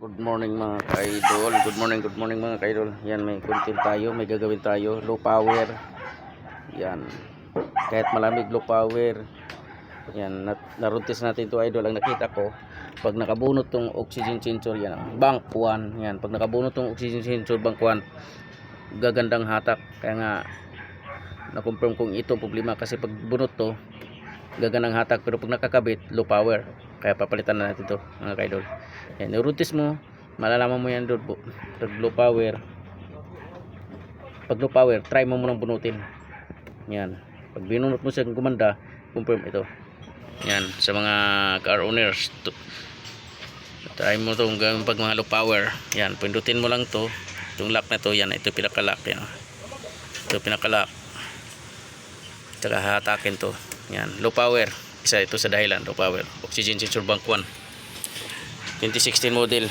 Good morning mga ka-idol. Good morning, good morning mga ka-idol. Yan, may content tayo. May gagawin tayo. Low power. Yan. Kahit malamig, low power. Yan. Nat naruntis natin to idol. Ang nakita ko, pag nakabunot tong oxygen sensor, yan. Bank 1. Yan. Pag nakabunot tong oxygen sensor, bank 1, gagandang hatak. Kaya nga, na-confirm kong ito problema. Kasi pag bunot to, gagandang hatak. Pero pag nakakabit, low power. Kaya papalitan na natin to mga ka-idol. Yan, irutis mo, malalaman mo yan doon po. Pag low power, pag low power, try mo munang bunutin. Yan. Pag binunot mo siya gumanda, confirm ito. Yan, sa mga car owners. To, try mo to hanggang pag mga low power. Yan, pindutin mo lang to. Itong lock na to, yan, ito pinaka-lock. Yan. Ito pinaka-lock. Tsaka hatakin to. Yan, low power. Isa ito sa dahilan, low power. Oxygen sensor bank 1. 2016 model